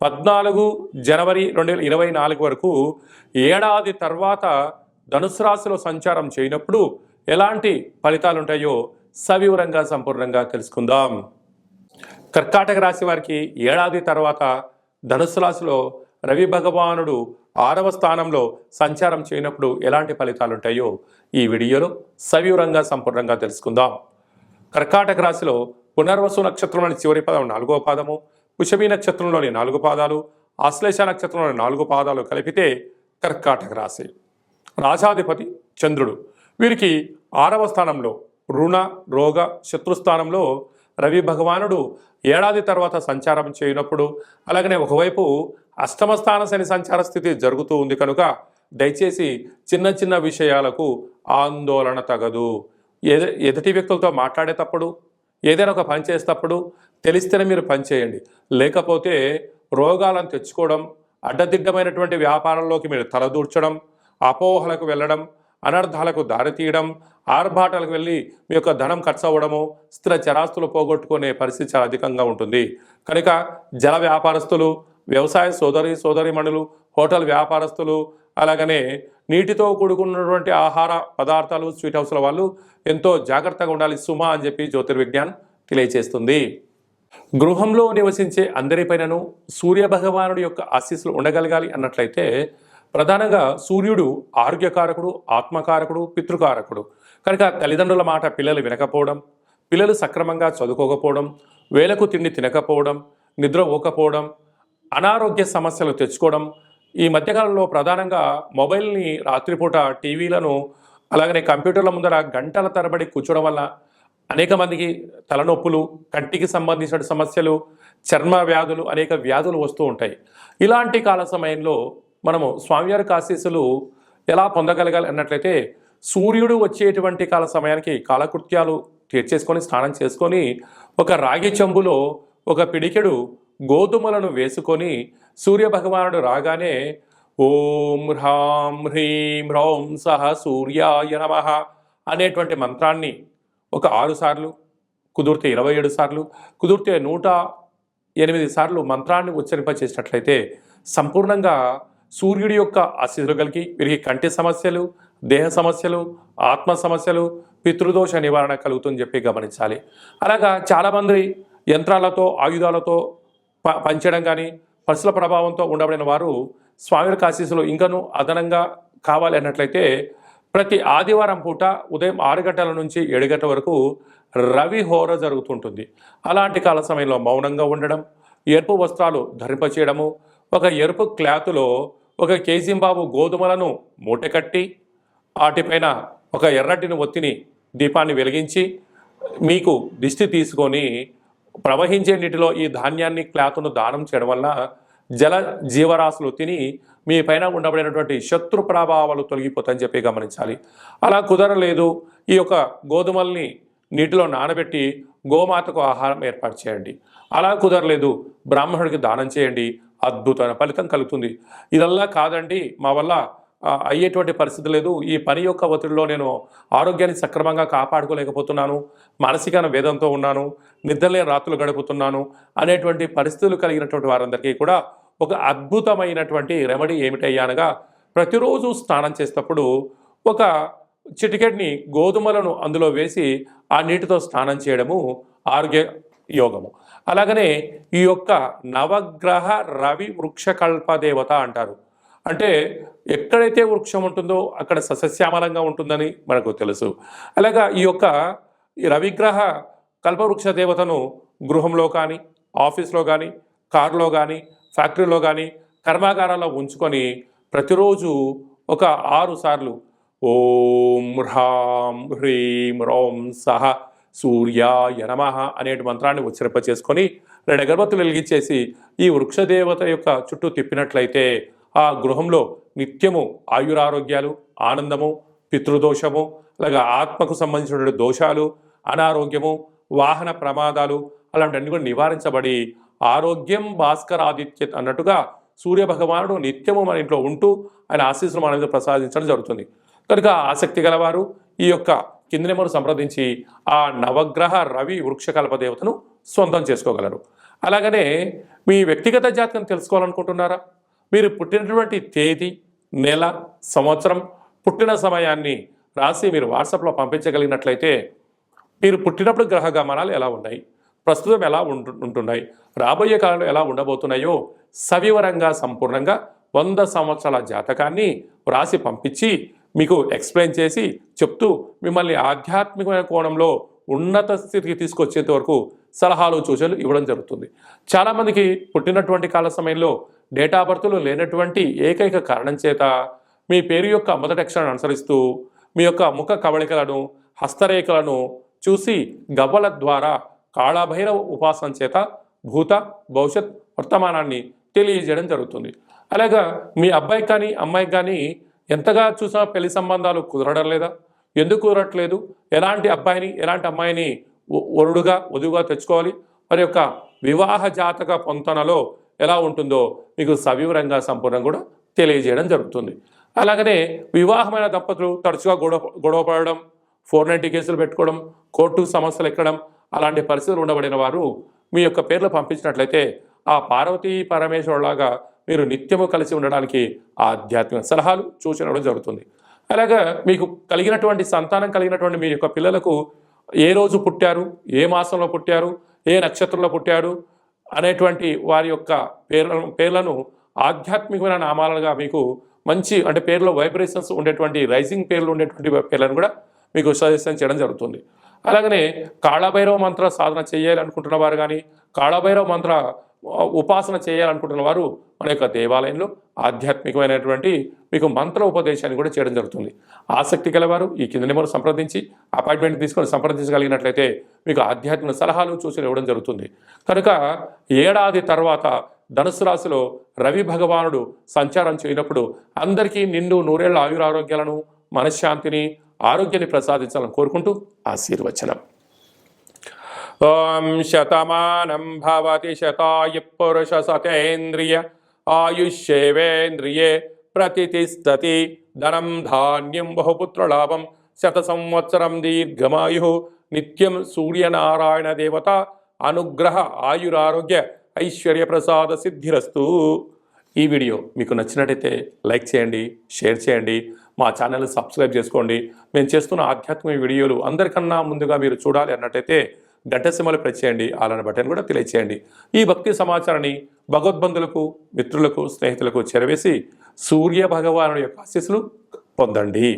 పద్నాలుగు జనవరి రెండు వేల ఇరవై నాలుగు వరకు ఏడాది తర్వాత ధనుసు రాశిలో సంచారం చేయనప్పుడు ఎలాంటి ఫలితాలు ఉంటాయో సవివరంగా సంపూర్ణంగా తెలుసుకుందాం. కర్కాటక రాశి వారికి ఏడాది తర్వాత ధనుసు రాశిలో రవి భగవానుడు ఆరవ స్థానంలో సంచారం చేయనప్పుడు ఎలాంటి ఫలితాలు ఉంటాయో ఈ వీడియోలో సవివరంగా సంపూర్ణంగా తెలుసుకుందాం. కర్కాటక రాశిలో పునర్వసు నక్షత్రంలోని చివరి పదం నాలుగో పాదము పుషభి నక్షత్రంలోని నాలుగు పాదాలు ఆశ్లేష నక్షత్రంలోని నాలుగు పాదాలు కలిపితే కర్కాటక రాశి. రాజాధిపతి చంద్రుడు. వీరికి ఆరవ స్థానంలో రుణ రోగ శత్రుస్థానంలో రవి భగవానుడు ఏడాది తర్వాత సంచారం చేయనప్పుడు అలాగనే ఒకవైపు అష్టమ స్థాన శని సంచార స్థితి జరుగుతూ ఉంది కనుక దయచేసి చిన్న చిన్న విషయాలకు ఆందోళన తగదు. ఎద ఎదుటి వ్యక్తులతో మాట్లాడేటప్పుడు ఏదైనా ఒక పని చేసేటప్పుడు తెలిస్తేనే మీరు పని చేయండి. లేకపోతే రోగాలను తెచ్చుకోవడం అడ్డదిడ్డమైనటువంటి వ్యాపారంలోకి మీరు తలదూర్చడం అపోహలకు వెళ్ళడం అనర్థాలకు దారితీయడం ఆర్భాటాలకు వెళ్ళి మీ యొక్క ధనం ఖర్చు అవ్వడము స్థిర చరాస్తులు పోగొట్టుకునే పరిస్థితి చాలా అధికంగా ఉంటుంది. కనుక జల వ్యాపారస్తులు వ్యవసాయ సోదరి సోదరిమణులు హోటల్ వ్యాపారస్తులు అలాగనే నీటితో కూడుకున్నటువంటి ఆహార పదార్థాలు స్వీట్ హౌస్ల వాళ్ళు ఎంతో జాగ్రత్తగా ఉండాలి. సుమా అని చెప్పి జ్యోతిర్విజ్ఞాన్ తెలియజేస్తుంది గృహంలో నివసించే అందరిపైనను సూర్య భగవానుడి యొక్క ఆశీస్సులు ఉండగలగాలి అన్నట్లయితే ప్రధానంగా సూర్యుడు ఆరోగ్యకారకుడు ఆత్మకారకుడు పితృకారకుడు. కనుక తల్లిదండ్రుల మాట పిల్లలు వినకపోవడం పిల్లలు సక్రమంగా చదువుకోకపోవడం వేలకు తిండి తినకపోవడం నిద్ర ఊకపోవడం అనారోగ్య సమస్యలు తెచ్చుకోవడం ఈ మధ్యకాలంలో ప్రధానంగా మొబైల్ని రాత్రిపూట టీవీలను అలాగనే కంప్యూటర్ల ముందర గంటల తరబడి కూర్చోవడం వల్ల అనేక మందికి తలనొప్పులు కంటికి సంబంధించిన సమస్యలు చర్మ వ్యాధులు అనేక వ్యాధులు వస్తూ ఉంటాయి. ఇలాంటి కాల సమయంలో మనము స్వామివారి కాశీసులు ఎలా పొందగలగాలి అన్నట్లయితే సూర్యుడు వచ్చేటువంటి కాల సమయానికి కాలకృత్యాలు తీర్చేసుకొని స్నానం చేసుకొని ఒక రాగి చెంబులో ఒక పిడికెడు గోధుమలను వేసుకొని సూర్య భగవానుడు రాగానే ఓం హ్రాం హ్రీం హ్రౌం సహ సూర్యాయ నమ అనేటువంటి మంత్రాన్ని ఒక ఆరు సార్లు కుదిరితే ఇరవై ఏడు సార్లు కుదిరితే నూట ఎనిమిది సార్లు మంత్రాన్ని ఉచ్చరింపచేసినట్లయితే సంపూర్ణంగా సూర్యుడి యొక్క ఆశీస్సులు కలిగి వీరికి కంటి సమస్యలు దేహ సమస్యలు ఆత్మ సమస్యలు పితృదోష నివారణ కలుగుతుందని చెప్పి గమనించాలి. అలాగా చాలామంది యంత్రాలతో ఆయుధాలతో ప పనిచేయడం కానీ పరుసల ప్రభావంతో ఉండబడిన వారు స్వామి ఆశీస్సులు ఇంకనూ అదనంగా కావాలి అన్నట్లయితే ప్రతి ఆదివారం పూట ఉదయం ఆరు గంటల నుంచి ఏడు గంటల వరకు రవి హోర జరుగుతుంటుంది. అలాంటి కాల సమయంలో మౌనంగా ఉండడం ఎరుపు వస్త్రాలు ధరింపచేయడము ఒక ఎరుపు క్లాత్లో ఒక కేజీంబాబు గోధుమలను మూటకట్టి వాటిపైన ఒక ఎర్రటిని ఒత్తిని దీపాన్ని వెలిగించి మీకు దిష్టి తీసుకొని ప్రవహించే నీటిలో ఈ ధాన్యాన్ని క్లాత్ను దానం చేయడం వల్ల జల జీవరాశులు తిని మీ పైన ఉండబడినటువంటి శత్రు ప్రభావాలు తొలగిపోతాయని చెప్పి గమనించాలి. అలా కుదరలేదు ఈ యొక్క గోధుమల్ని నీటిలో నానబెట్టి గోమాతకు ఆహారం ఏర్పాటు చేయండి. అలా కుదరలేదు బ్రాహ్మణుడికి దానం చేయండి. అద్భుతమైన ఫలితం కలుగుతుంది. ఇదల్లా కాదండి మా వల్ల అయ్యేటువంటి పరిస్థితి లేదు. ఈ పని యొక్క ఒత్తిడిలో నేను ఆరోగ్యాన్ని సక్రమంగా కాపాడుకోలేకపోతున్నాను. మానసికమైన వేదంతో ఉన్నాను. నిద్రలేని రాత్రులు గడుపుతున్నాను అనేటువంటి పరిస్థితులు కలిగినటువంటి వారందరికీ కూడా ఒక అద్భుతమైనటువంటి రెమెడీ ఏమిటయ్యానగా ప్రతిరోజు స్నానం చేసేటప్పుడు ఒక చిటికెట్ని గోధుమలను అందులో వేసి ఆ నీటితో స్నానం చేయడము ఆరోగ్య యోగము. అలాగనే ఈ యొక్క నవగ్రహ రవి వృక్షకల్ప దేవత అంటారు. అంటే ఎక్కడైతే వృక్షం ఉంటుందో అక్కడ సస్యశ్యామలంగా ఉంటుందని మనకు తెలుసు. అలాగా ఈ యొక్క ఈ రవిగ్రహ కల్పవృక్ష దేవతను గృహంలో కానీ ఆఫీస్లో కానీ కారులో కానీ ఫ్యాక్టరీలో కానీ కర్మాగారాల్లో ఉంచుకొని ప్రతిరోజు ఒక ఆరు సార్లు ఓం హ్రాం హ్రీం రోం సహ సూర్యాయ నమ అనేటి మంత్రాన్ని ఉచ్చరింప చేసుకొని రెండు అగరబత్తులు వెలిగించేసి ఈ వృక్షదేవత యొక్క చుట్టూ తిప్పినట్లయితే ఆ గృహంలో నిత్యము ఆయురారోగ్యాలు ఆనందము పితృదోషము అలాగే ఆత్మకు సంబంధించినటువంటి దోషాలు అనారోగ్యము వాహన ప్రమాదాలు అలాంటివన్నీ కూడా నివారించబడి ఆరోగ్యం భాస్కరాదిత్య అన్నట్టుగా సూర్య భగవానుడు నిత్యము మన ఇంట్లో ఉంటూ ఆయన ఆశీస్సులు మన మీద ప్రసాదించడం జరుగుతుంది. కనుక ఆసక్తి గలవారు ఈ యొక్క కింది నెంబర్ సంప్రదించి ఆ నవగ్రహ రవి వృక్షకల్ప దేవతను సొంతం చేసుకోగలరు. అలాగనే మీ వ్యక్తిగత జాతకం తెలుసుకోవాలనుకుంటున్నారా? మీరు పుట్టినటువంటి తేదీ నెల సంవత్సరం పుట్టిన సమయాన్ని రాసి మీరు వాట్సాప్లో పంపించగలిగినట్లయితే మీరు పుట్టినప్పుడు గ్రహ గమనాలు ఎలా ఉన్నాయి? ప్రస్తుతం ఎలా ఉంటు ఉంటున్నాయి? రాబోయే కాలంలో ఎలా ఉండబోతున్నాయో సవివరంగా సంపూర్ణంగా వంద సంవత్సరాల జాతకాన్ని వ్రాసి పంపించి మీకు ఎక్స్ప్లెయిన్ చేసి చెప్తూ మిమ్మల్ని ఆధ్యాత్మికమైన కోణంలో ఉన్నత స్థితికి తీసుకొచ్చేంత వరకు సలహాలు సూచనలు ఇవ్వడం జరుగుతుంది. చాలామందికి పుట్టినటువంటి కాల సమయంలో డేటా బర్త్లో లేనటువంటి ఏకైక కారణం చేత మీ పేరు యొక్క మొదటి అక్షరాన్ని అనుసరిస్తూ మీ యొక్క ముఖ కవళికలను హస్తరేఖలను చూసి గవ్వల ద్వారా కాళభైరవ ఉపాసన చేత భూత భవిష్యత్ వర్తమానాన్ని తెలియజేయడం జరుగుతుంది. అలాగా మీ అబ్బాయికి కానీ అమ్మాయికి కానీ ఎంతగా చూసినా పెళ్ళి సంబంధాలు కుదరడం లేదా? ఎందుకు కుదరట్లేదు? ఎలాంటి అబ్బాయిని ఎలాంటి అమ్మాయిని వరుడుగా వధువుగా తెచ్చుకోవాలి? మరి యొక్క వివాహ జాతక పొంతనలో ఎలా ఉంటుందో మీకు సవివరంగా సంపూర్ణంగా కూడా తెలియజేయడం జరుగుతుంది. అలాగనే వివాహమైన దంపతులు తరచుగా గొడవ గొడవ పడడం ఫోర్ నైంటీ కేసులు పెట్టుకోవడం కోర్టు సమస్యలు ఎక్కడం అలాంటి పరిస్థితులు ఉండబడిన వారు మీ యొక్క పేర్లు పంపించినట్లయితే ఆ పార్వతీ పరమేశ్వరులాగా మీరు నిత్యము కలిసి ఉండడానికి ఆధ్యాత్మిక సలహాలు సూచన జరుగుతుంది. అలాగా మీకు కలిగినటువంటి సంతానం కలిగినటువంటి మీ యొక్క పిల్లలకు ఏ రోజు పుట్టారు ఏ మాసంలో పుట్టారు ఏ నక్షత్రంలో పుట్టారు అనేటువంటి వారి యొక్క పేర్లను పేర్లను ఆధ్యాత్మికమైన నామాలుగా మీకు మంచి అంటే పేర్లో వైబ్రేషన్స్ ఉండేటువంటి రైజింగ్ పేర్లు ఉండేటువంటి పేర్లను కూడా మీకు సజెషన్ చేయడం జరుగుతుంది. అలాగనే కాళభైరవ మంత్ర సాధన చేయాలనుకుంటున్న వారు కానీ కాళభైరవ మంత్ర ఉపాసన చేయాలనుకుంటున్న వారు మన యొక్క దేవాలయంలో ఆధ్యాత్మికమైనటువంటి మీకు మంత్ర ఉపదేశాన్ని కూడా చేయడం జరుగుతుంది. ఆసక్తి గలవారు ఈ కింద నెంబర్ సంప్రదించి అపాయింట్మెంట్ తీసుకొని సంప్రదించగలిగినట్లయితే మీకు ఆధ్యాత్మిక సలహాలు సూచనలు ఇవ్వడం జరుగుతుంది. కనుక ఏడాది తర్వాత ధనుసు రాశిలో రవి భగవానుడు సంచారం చేయనప్పుడు అందరికీ నిండు నూరేళ్ళ ఆయురారోగ్యాలను మనశ్శాంతిని ఆరోగ్యాన్ని ప్రసాదించాలని కోరుకుంటూ ఆశీర్వచనం. ఓం శతమానం భవతి శతాయ పురుష సతేంద్రియ ఆయుష్యేవేంద్రియే ప్రతిష్టతి ధనం ధాన్యం బహుపుత్రలాభం శత సంవత్సరం దీర్ఘమాయు నిత్యం సూర్యనారాయణ దేవత అనుగ్రహ ఆయురారోగ్య ఐశ్వర్య ప్రసాద సిద్ధిరస్తు. ఈ వీడియో మీకు నచ్చినట్టయితే లైక్ చేయండి షేర్ చేయండి మా ఛానల్ని సబ్స్క్రైబ్ చేసుకోండి. మేము చేస్తున్న ఆధ్యాత్మిక వీడియోలు అందరికన్నా ముందుగా మీరు చూడాలి అన్నట్టయితే గంట సింహలు ప్రెస్ చేయండి. అలానే బటన్ కూడా తెలియచేయండి. ఈ భక్తి సమాచారాన్ని భగవద్బంధులకు మిత్రులకు స్నేహితులకు చేరవేసి సూర్య భగవానుడి యొక్క ఆశీస్సులు పొందండి.